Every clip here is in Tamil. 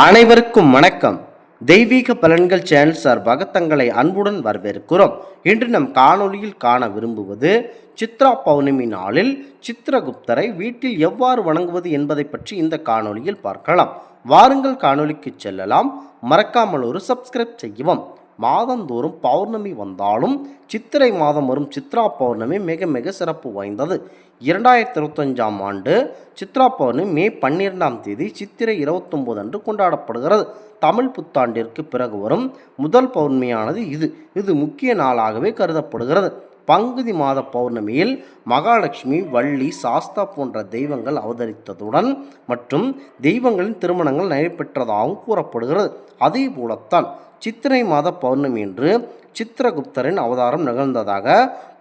அனைவருக்கும் வணக்கம். தெய்வீக பலன்கள் சேனல் சார்பாக தங்களை அன்புடன் வரவேற்கிறோம். இன்று நம் காணொலியில் காண விரும்புவது சித்ரா பௌர்ணமி நாளில் சித்ரகுப்தரை வீட்டில் எவ்வாறு வணங்குவது என்பதை பற்றி இந்த காணொளியில் பார்க்கலாம். வாருங்கள் காணொலிக்கு செல்லலாம். மறக்காமல் ஒரு சப்ஸ்கிரைப் செய்யவும். மாதந்தோறும் பௌர்ணமி வந்தாலும் சித்திரை மாதம் வரும் சித்ரா பௌர்ணமி மிக மிக சிறப்பு வாய்ந்தது. இரண்டாயிரத்தி இருபத்தஞ்சாம் ஆண்டு சித்ரா பௌர்ணமி மே பன்னிரெண்டாம் தேதி சித்திரை இருபத்தொம்போது அன்று கொண்டாடப்படுகிறது. தமிழ் புத்தாண்டிற்கு பிறகு வரும் முதல் பௌர்ணமியானது இது. இது முக்கிய நாளாகவே கருதப்படுகிறது. பங்குதி மாத பௌர்ணமியில் மகாலட்சுமி வள்ளி சாஸ்தா போன்ற தெய்வங்கள் அவதரித்ததுடன் மற்றும் தெய்வங்களின் திருமணங்கள் நடைபெற்றதாகவும் கூறப்படுகிறது. அதே போலத்தான் சித்திரை மாத பௌர்ணமி என்று சித்திரகுப்தரின் அவதாரம் நிகழ்ந்ததாக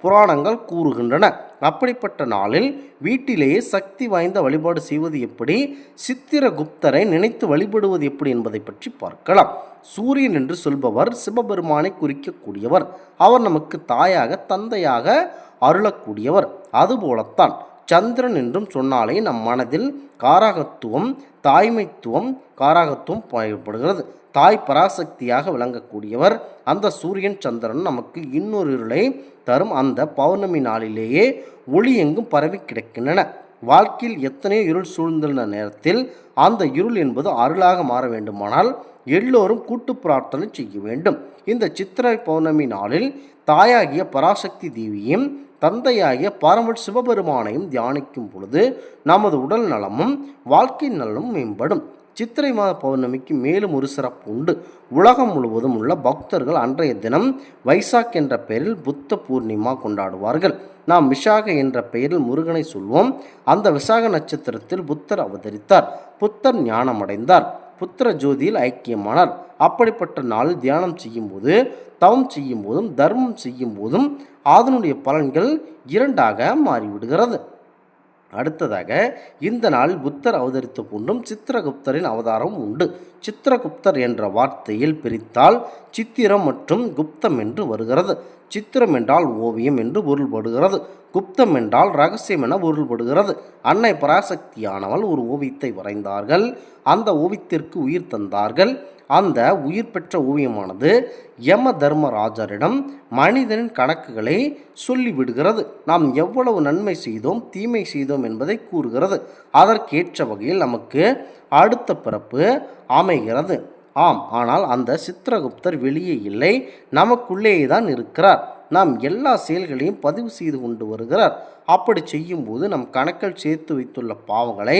புராணங்கள் கூறுகின்றன. அப்படிப்பட்ட நாளில் வீட்டிலேயே சக்தி வாய்ந்த வழிபாடு செய்வது எப்படி? சித்திரகுப்தரை நினைத்து வழிபடுவது எப்படி என்பதை பற்றி பார்க்கலாம். சூரியன் என்று சொல்பவர் சிவபெருமானை குறிக்கக்கூடியவர். அவர் நமக்கு தாயாக தந்தையாக அருளக்கூடியவர். அதுபோலத்தான் சந்திரன் என்றும் சொன்னாலே நம் மனதில் காராகத்துவம் தாய்மைத்துவம் காராகத்துவம் பயன்படுகிறது தாய் பராசக்தியாக விளங்கக்கூடியவர் அந்த சூரியன் சந்திரன் நமக்கு இன்னொரு இருளை தரும். அந்த பௌர்ணமி நாளிலேயே ஒளி எங்கும் பரவி கிடக்கின்றன. வாழ்க்கையில் எத்தனையோ இருள் சூழ்ந்துள்ள நேரத்தில் அந்த இருள் என்பது அருளாக மாற வேண்டுமானால் எல்லோரும் கூட்டு பிரார்த்தனை செய்ய வேண்டும். இந்த சித்திரை பௌர்ணமி நாளில் தாயாகிய பராசக்தி தேவியும் தந்தையாகிய பாரம்பரிய சிவபெருமானையும் தியானிக்கும் பொழுது நமது உடல் நலமும் வாழ்க்கை நலமும் மேம்படும். சித்திரை மாத பௌர்ணமிக்கு மேலும் ஒரு சிறப்பு உண்டு. உலகம் முழுவதும் உள்ள பக்தர்கள் அன்றைய தினம் வைசாக் என்ற பெயரில் புத்த பூர்ணிமா கொண்டாடுவார்கள். நாம் விசாக என்ற பெயரில் முருகனை சொல்வோம். அந்த விசாக நட்சத்திரத்தில் புத்தர் அவதரித்தார். புத்தர் ஞானமடைந்தார். புத்திர ஜோதியில் ஐக்கியமானார். அப்படிப்பட்ட நாளில் தியானம் செய்யும்போது தவம் செய்யும் போதும் தர்மம் செய்யும் போதும் அதனுடைய பலன்கள் இரண்டாக மாறிவிடுகிறது. அடுத்ததாக இந்த நாள் புத்தர் அவதரித்த போன்றும் சித்திரகுப்தரின் அவதாரம் உண்டு. சித்திரகுப்தர் என்ற வார்த்தையில் பிரித்தால் சித்திரம் மற்றும் குப்தம் என்று வருகிறது. சித்திரம் என்றால் ஓவியம் என்று பொருள்படுகிறது. குப்தம் என்றால் ரகசியம் என பொருள்படுகிறது. அன்னை பராசக்தியானவள் ஒரு ஓவியத்தை வரைந்தார்கள். அந்த ஓவியத்திற்கு உயிர் தந்தார்கள். அந்த உயிர் பெற்ற ஓவியமானது யம தர்மராஜரிடம் மனிதனின் கணக்குகளை சொல்லிவிடுகிறது. நாம் எவ்வளவு நன்மை செய்தோம் தீமை செய்தோம் என்பதை கூறுகிறது. அதற்கேற்ற வகையில் நமக்கு அடுத்த பிறப்பு அமைகிறது. ஆம் ஆனால் அந்த சித்திரகுப்தர் வெளியே இல்லை. நமக்குள்ளேயே தான் இருக்கிறார். நாம் எல்லா செயல்களையும் பதிவு செய்து கொண்டு வருகிறார். அப்படி செய்யும்போது நம் கணக்கில் சேர்த்து வைத்துள்ள பாவங்களை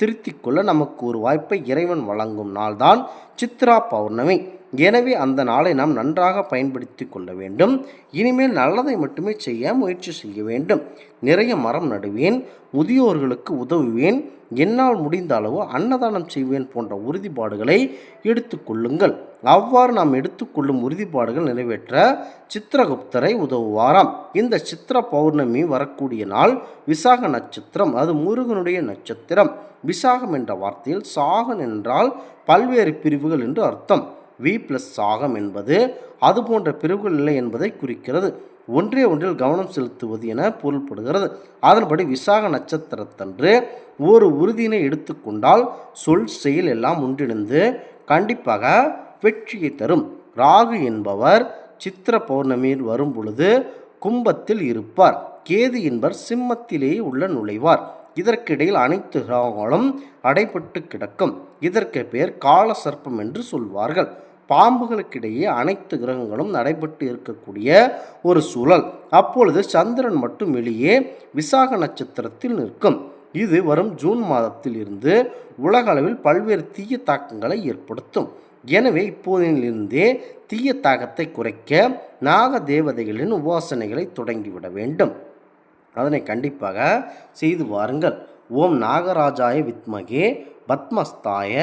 திருத்திக்கொள்ள நமக்கு ஒரு வாய்ப்பை இறைவன் வழங்கும் நாள்தான் சித்ரா பௌர்ணமி. எனவே அந்த நாளை நாம் நன்றாக பயன்படுத்தி கொள்ள வேண்டும். இனிமேல் நல்லதை மட்டுமே செய்ய முயற்சி செய்ய வேண்டும். நிறைய மரம் நடுவேன் முதியோர்களுக்கு உதவுவேன் என்னால் முடிந்த அளவு அன்னதானம் செய்வேன் போன்ற உறுதிப்பாடுகளை எடுத்துக்கொள்ளுங்கள் அவ்வாறு நாம் எடுத்துக்கொள்ளும் உறுதிப்பாடுகள் நிறைவேற்ற சித்திரகுப்தரை உதவுவாராம். இந்த சித்திர பௌர்ணமி வரக்கூடிய நாள் விசாக நட்சத்திரம் அது முருகனுடைய நட்சத்திரம். விசாகம் என்ற வார்த்தையில் சாகன் என்றால் பல்வேறு பிரிவுகள் என்று அர்த்தம். வி பிளஸ் சாகம் என்பது அது போன்ற பிரிவுகள் இல்லை என்பதை குறிக்கிறது. ஒன்றே ஒன்றில் கவனம் செலுத்துவது என பொருள்படுகிறது. அதன்படி விசாக நட்சத்திரத்தன்று ஒரு உறுதியினை எடுத்துக்கொண்டால் சொல் செயல் எல்லாம் ஒன்றிணைந்து கண்டிப்பாக வெற்றியை தரும். ராகு என்பவர் சித்திர பௌர்ணமியில் வரும் பொழுது கும்பத்தில் இருப்பார். கேது என்பர் சிம்மத்திலேயே உள்ள நுழைவார். இதற்கிடையில் அனைத்து கிரகங்களும் அடைபட்டு கிடக்கும். இதற்கு பேர் கால சர்ப்பம் என்று சொல்வார்கள். பாம்புகளுக்கிடையே அனைத்து கிரகங்களும் நடைபெற்று இருக்கக்கூடிய ஒரு சூழல். அப்பொழுது சந்திரன் மட்டும் வெளியே விசாக நட்சத்திரத்தில் நிற்கும். இது வரும் ஜூன் மாதத்தில் இருந்து உலகளவில் பல்வேறு தீய தாக்கங்களை ஏற்படுத்தும். எனவே இப்போதிலிருந்தே தீய தாக்கத்தை குறைக்க நாக தேவதைகளின் உபாசனைகளை தொடங்கிவிட வேண்டும். அதனை கண்டிப்பாக செய்து வாருங்கள். ஓம் நாகராஜாய வித்மகே பத்மஸ்தாய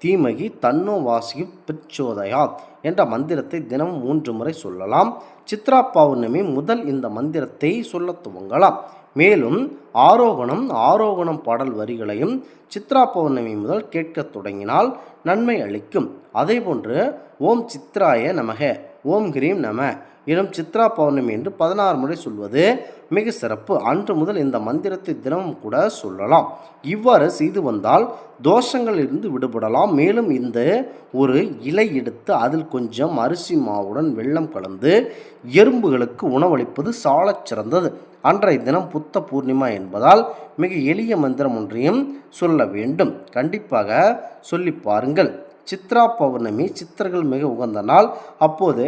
தீமகி தன்னோ வாசி பிரச்சோதயா என்ற மந்திரத்தை தினமும் மூன்று முறை சொல்லலாம். சித்ரா பௌர்ணமி முதல் இந்த மந்திரத்தை சொல்ல துவங்கலாம். மேலும் ஆரோகணம் ஆரோகணம் பாடல் வரிகளையும் சித்ரா பௌர்ணமி முதல் கேட்கத் தொடங்கினால் நன்மை அளிக்கும். அதேபோன்று ஓம் சித்ராய நமக. ஓம் கிரீம் நம. எனும் சித்ரா பௌர்ணமி என்று பதினாறு முறை சொல்வது மிக சிறப்பு. அன்று முதல் இந்த மந்திரத்தை தினமும் கூட சொல்லலாம். இவ்வாறு செய்து வந்தால் தோஷங்கள் இருந்து விடுபடலாம். மேலும் இந்த ஒரு இலை எடுத்து அதில் கொஞ்சம் அரிசி மாவுடன் வெள்ளம் கலந்து எறும்புகளுக்கு உணவளிப்பது சாலச் சிறந்தது. அன்றைய தினம் புத்த பூர்ணிமா என்பதால் மிக எளிய மந்திரம் ஒன்றையும் சொல்ல வேண்டும். கண்டிப்பாக சொல்லி பாருங்கள். சித்ரா பௌர்ணமி சித்தர்கள் மிக உகந்த நாள். அப்போது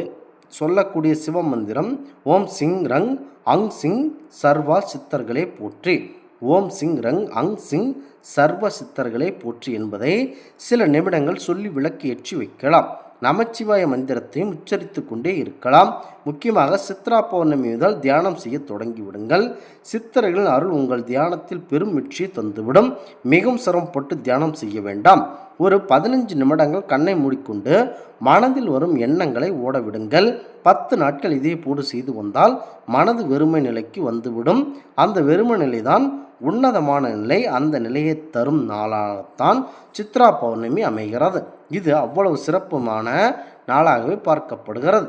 சொல்லக்கூடிய சிவ மந்திரம் ஓம் சிங் ரங் அங் சிங் சர்வா சித்தர்களே போற்றி. ஓம் சிங் ரங் அங் சிங் சர்வ சித்தர்களே போற்றி என்பதை சில நிமிடங்கள் சொல்லி விளக்கு ஏற்றி வைக்கலாம். நமச்சிவாய மந்திரத்தையும் உச்சரித்து கொண்டே இருக்கலாம். முக்கியமாக சித்ரா பௌர்ணமி முதல் தியானம் செய்ய தொடங்கிவிடுங்கள் சித்தர்களின் அருள் உங்கள் தியானத்தில் பெரும் வெற்றியை தந்துவிடும். மிகவும் சிரமப்பட்டு தியானம் செய்ய வேண்டாம். ஒரு பதினஞ்சு நிமிடங்கள் கண்ணை மூடிக்கொண்டு மனதில் வரும் எண்ணங்களை ஓடவிடுங்கள். பத்து நாட்கள் இதே போடு செய்து வந்தால் மனது வெறுமை நிலைக்கு வந்துவிடும். அந்த வெறுமை நிலைதான் உன்னதமான நிலை. அந்த நிலையை தரும் நாளாகத்தான் சித்ரா பௌர்ணமி அமைகிறது. இது அவ்வளவு சிறப்புமான நாளாகவே பார்க்கப்படுகிறது.